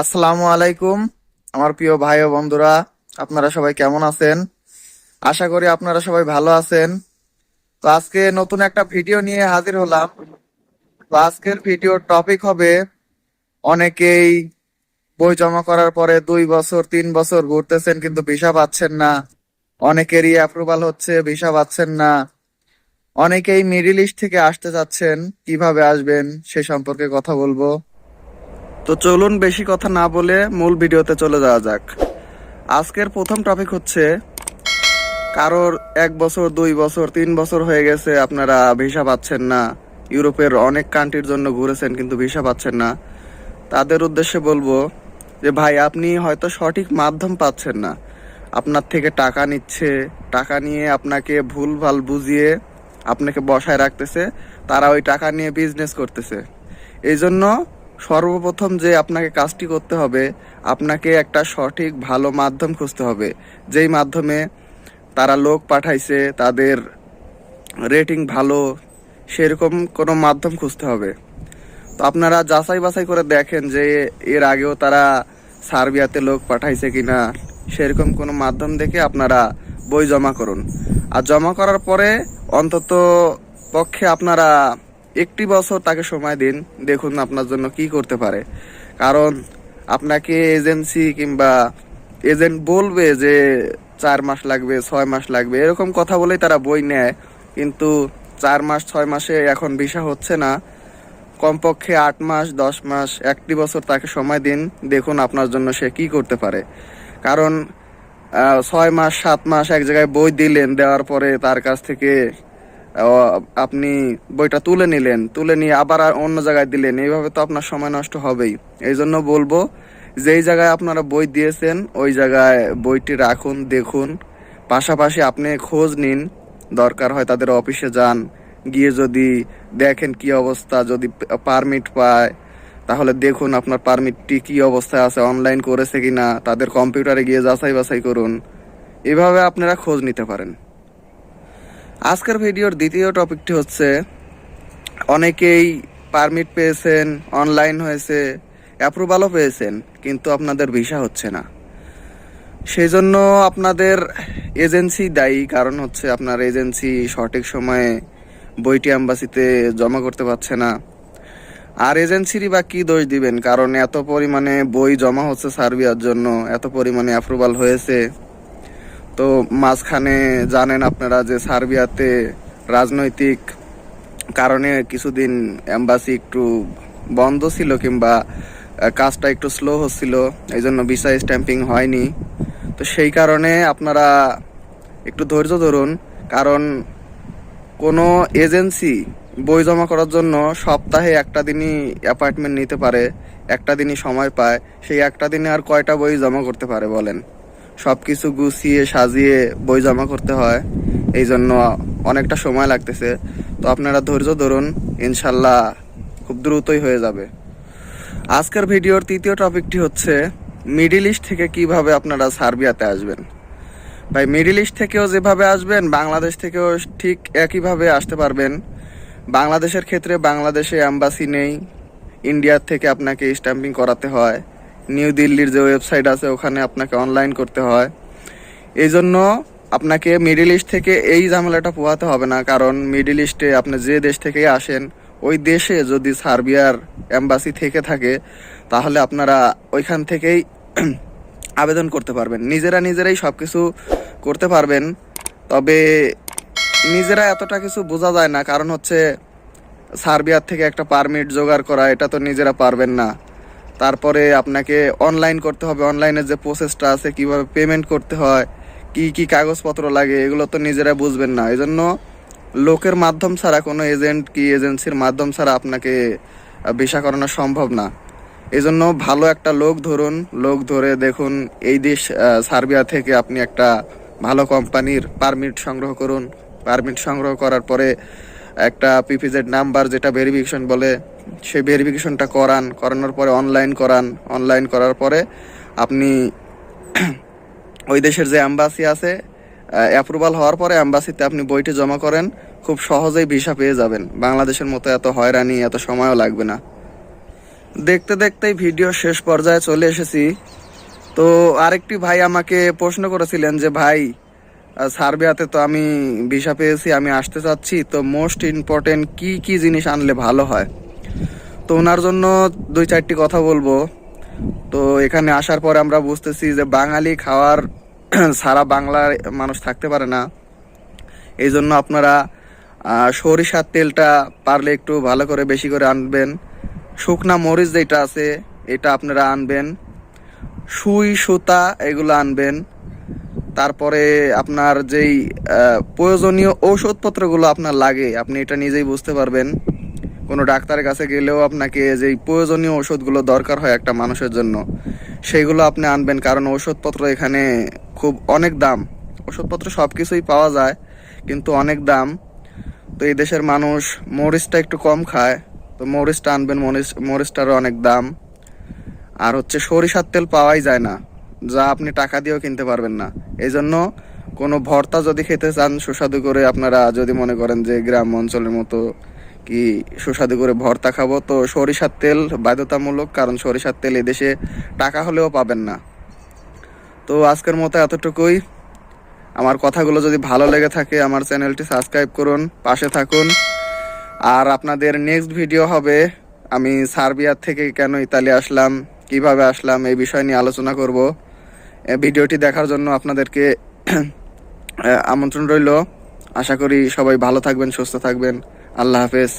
আসসালামু আলাইকুম, আমার প্রিয় ভাই ও বন্ধুরা, আপনারা সবাই কেমন আছেন? আশা করি আপনারা সবাই ভালো আছেন। তো আজকে নতুন একটা ভিডিও নিয়ে হাজির হলাম। তো আজকের ভিডিওর টপিক হবে অনেকেই বই জমা করার পরে দুই বছর, তিন বছর ঘুরতেছেন কিন্তু ভিসা পাচ্ছেন না। অনেকেরই অ্যাপ্রুভাল হচ্ছে ভিসা পাচ্ছেন না। অনেকেই মিডিল ইস্ট থেকে আসতে চাচ্ছেন কীভাবে আসবেন সে সম্পর্কে কথা বলব। তো চলুন বেশি কথা না বলে মূল ভিডিওতে চলে যাওয়া যাক। আজকের প্রথম টপিক হচ্ছে, কারোর এক বছর, দুই বছর, তিন বছর হয়ে গেছে আপনারা ভিসা পাচ্ছেন না। ইউরোপের অনেক কান্ট্রির জন্য ঘুরেছেন কিন্তু ভিসা পাচ্ছেন না। তাদের উদ্দেশ্যে বলব যে, ভাই, আপনি হয়তো সঠিক মাধ্যম পাচ্ছেন না। আপনার থেকে টাকা নিচ্ছে, টাকা নিয়ে আপনাকে ভুল ভালো বুঝিয়ে আপনাকে বসায় রাখতেছে, তারা ওই টাকা নিয়ে বিজনেস করতেছে। এই জন্য সর্বপ্রথম যে আপনাকে কাজটি করতে হবে, আপনাকে একটা সঠিক, ভালো মাধ্যম খুঁজতে হবে। যেই মাধ্যমে তারা লোক পাঠাইছে, তাদের রেটিং ভালো, সেরকম কোনো মাধ্যম খুঁজতে হবে। তো আপনারা যাচাই বাছাই করে দেখেন যে এর আগেও তারা সার্বিয়াতে লোক পাঠাইছে কি না সেরকম কোনো মাধ্যম দেখে আপনারা বই জমা করুন। আর জমা করার পরে অন্তত পক্ষে আপনারা একটি বছর তাকে সময় দিন, দেখুন আপনার জন্য কি করতে পারে। কারণ আপনাকে এজেন্সি কিংবা এজেন্ট বলবে যে চার মাস লাগবে, ছয় মাস লাগবে, এরকম কথা বলেই তারা বই নেয়। কিন্তু চার মাস, ছয় মাসে এখন ভিসা হচ্ছে না। কমপক্ষে আট মাস, দশ মাস, একটি বছর তাকে সময় দিন, দেখুন আপনার জন্য সে কি করতে পারে। কারণ ছয় মাস, সাত মাস এক জায়গায় বই দিলেন, দেওয়ার পরে তার কাছ থেকে আপনি বইটা তুলে নিলেন, তুলে নিয়ে আবার অন্য জায়গায় দিলেন, এইভাবে তো আপনার সময় নষ্ট হবেই। এই জন্য বলব, যেই জায়গায় আপনারা বই দিয়েছেন, ওই জায়গায় বইটি রাখুন, দেখুন। পাশাপাশি আপনি খোঁজ নিন, দরকার হয় তাদের অফিসে যান, গিয়ে যদি দেখেন কি অবস্থা, যদি পারমিট পায়, তাহলে দেখুন আপনার পারমিটটি কি অবস্থায় আছে, অনলাইন করেছে কিনা, তাদের কম্পিউটারে গিয়ে যাচাই বাছাই করুন। এভাবে আপনারা খোঁজ নিতে পারেন। আজকের ভিডিওর দ্বিতীয় টপিকটি হচ্ছে, অনেকেই পারমিট পেয়েছেন অনলাইন হয়েছে অ্যাপ্রুভালও পেয়েছেন, কিন্তু আপনাদের ভিসা হচ্ছে না। সেই জন্য আপনাদের এজেন্সি দায়ী, কারণ হচ্ছে আপনার এজেন্সি সঠিক সময়ে বইটি অ্যাম্বাসিতে জমা করতে পারছে না। আর এজেন্সিরই বা কী দোষ দিবেন? কারণ এত পরিমাণে বই জমা হচ্ছে সার্বিয়ার জন্য, এত পরিমাণে অ্যাপ্রুভাল হয়েছে। তো মাঝখানে জানেন আপনারা যে সার্বিয়াতে রাজনৈতিক কারণে কিছুদিন এম্বাসি একটু বন্ধ ছিল কিংবা কাজটা একটু স্লো হচ্ছিল এই জন্য ভিসা স্ট্যাম্পিং হয়নি। তো সেই কারণে আপনারা একটু ধৈর্য ধরুন, কারণ কোনো এজেন্সি বই জমা করার জন্য সপ্তাহে একটা দিনই অ্যাপয়েন্টমেন্ট নিতে পারে, একটা দিনই সময় পায়, সেই একটা দিনে আর কয়টা বই জমা করতে পারে বলেন? সব কিছু গুছিয়ে সাজিয়ে বই জমা করতে হয়। এই জন্য অনেকটা সময় লাগতেছে। তো আপনারা ধৈর্য ধরুন, ইনশাল্লাহ খুব দ্রুতই হয়ে যাবে। আজকের ভিডিওর তৃতীয় টপিকটি হচ্ছে, মিডিল ইস্ট থেকে কীভাবে আপনারা সার্বিয়াতে আসবেন? ভাই, মিডিল ইস্ট থেকেও যেভাবে আসবেন, বাংলাদেশ থেকেও ঠিক একইভাবে আসতে পারবেন। বাংলাদেশের ক্ষেত্রে বাংলাদেশে অ্যাম্বাসি নেই, ইন্ডিয়ার থেকে আপনাকে স্ট্যাম্পিং করাতে হয়। নিউ দিল্লির যে ওয়েবসাইট আছে, ওখানে আপনাকে অনলাইন করতে হয়। এই জন্য আপনাকে মিডিল ইস্ট থেকে এই ঝামেলাটা পোহাতে হবে না, কারণ মিডিল ইস্টে আপনি যে দেশ থেকে আসেন, ওই দেশে যদি সার্বিয়ার অ্যাম্বাসি থেকে থাকে, তাহলে আপনারা ওইখান থেকেই আবেদন করতে পারবেন। নিজেরা নিজেরাই সব কিছু করতে পারবেন, তবে নিজেরা এতটা কিছু বোঝা যায় না, কারণ হচ্ছে সার্বিয়ার থেকে একটা পারমিট জোগাড় করা, এটা তো নিজেরা পারবেন না। তারপরে আপনাকে অনলাইন করতে হবে। অনলাইনের যে প্রসেসটা আছে, কীভাবে পেমেন্ট করতে হয়, কি কি কাগজপত্র লাগে, এগুলো তো নিজেরা বুঝবেন না। এই জন্য লোকের মাধ্যম ছাড়া, কোনো এজেন্ট কি এজেন্সির মাধ্যম ছাড়া আপনাকে ভিসা করানো সম্ভব না। এই জন্য ভালো একটা লোক ধরুন, লোক ধরে দেখুন এই দেশ সার্বিয়া থেকে আপনি একটা ভালো কোম্পানির পারমিট সংগ্রহ করুন। পারমিট সংগ্রহ করার পরে একটা পিপিজেড নাম্বার যেটা ভেরিফিকেশন বলে সেই ভেরিফিকেশনটা করান, করানোর পরে অনলাইন করান। অনলাইন করার পরে আপনি ওই দেশের যে অ্যাম্বাসি আছে অ্যাপ্রুভাল হওয়ার পরে অ্যাম্বাসিতে আপনি বইটি জমা করেন, খুব সহজেই ভিসা পেয়ে যাবেন। বাংলাদেশের মতো এত হয়রানি, এত সময়ও লাগবে না। দেখতে দেখতেই ভিডিও শেষ পর্যায়ে চলে এসেছি। তো আরেকটি ভাই আমাকে প্রশ্ন করেছিলেন যে, ভাই সার্বিয়াতে তো আমি ভিসা পেয়েছি, আমি আসতে চাচ্ছি, তো মোস্ট ইম্পর্টেন্ট কি কি জিনিস আনলে ভালো হয়? তো ওনার জন্য দুই চারটি কথা বলব। তো এখানে আসার পরে আমরা বুঝতেছি যে বাঙালি খাওয়ার সারা বাংলার মানুষ থাকতে পারে না। এই জন্য আপনারা সরিষার তেলটা পারলে একটু ভালো করে বেশি করে আনবেন। শুকনা মরিচ যেটা আছে, এটা আপনারা আনবেন। সুই, সুতা এগুলো আনবেন। তারপরে আপনার যেই প্রয়োজনীয় ঔষধপত্রগুলো আপনার লাগে, আপনি এটা নিজেই বুঝতে পারবেন। কোনো ডাক্তারের কাছে গেলেও আপনাকে যেই প্রয়োজনীয় ওষুধগুলো দরকার হয় একটা মানুষের জন্য, সেইগুলো আপনি আনবেন। কারণ ওষুধপত্র এখানে খুব অনেক দাম। ওষুধপত্র সব কিছুই পাওয়া যায়, কিন্তু অনেক দাম। তো এই দেশের মানুষ মরিচটা একটু কম খায়। তো মরিচটা আনবেন, মরিচ, মরিচটারও অনেক দাম। আর হচ্ছে সরিষার তেল পাওয়াই যায় না। যা আপনি টাকা দিয়েও কিনতে পারবেন না। এই জন্য কোনো ভর্তা যদি খেতে চান, সুস্বাদু করে আপনারা যদি মনে করেন যে গ্রাম অঞ্চলের মতো কি সুস্বাদু করে ভর্তা খাব? তো সরিষার তেল বাধ্যতামূলক, কারণ সরিষার তেল এদেশে টাকা হলেও পাবেন না। তো আজকের মতো এতটুকুই। আমার কথাগুলো যদি ভালো লেগে থাকে, আমার চ্যানেলটি সাবস্ক্রাইব করুন, পাশে থাকুন। আর আপনাদের নেক্সট ভিডিও হবে, আমি সার্বিয়ার থেকে কেন ইতালি আসলাম, কীভাবে আসলাম, এই বিষয় নিয়ে আলোচনা করব। ভিডিওটি দেখার জন্য আপনাদেরকে আমন্ত্রণ রইল। আশা করি সবাই ভালো থাকবেন, সুস্থ থাকবেন। আল্লাহ হাফেজ।